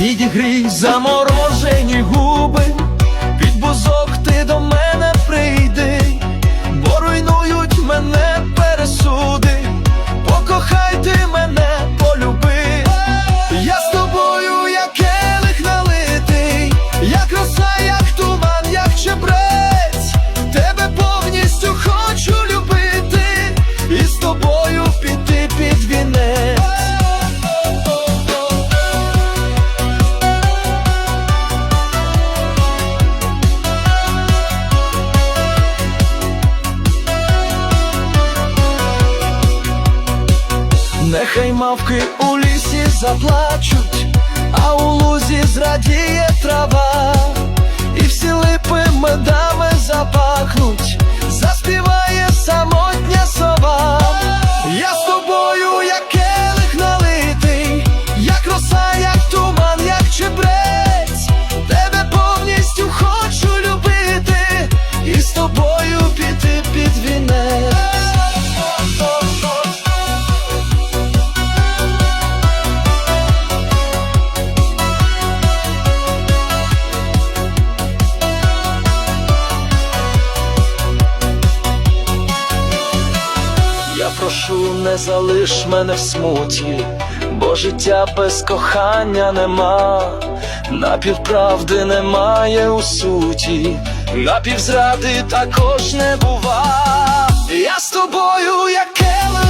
Відігрій заморожені губи. Нехай мавки у лісі заплачуть, а у лузі зрадіє трава, прошу, не залиш мене в смуті, бо життя без кохання нема, напівправди немає у суті, напівзради також не бува. Я з тобою, як келих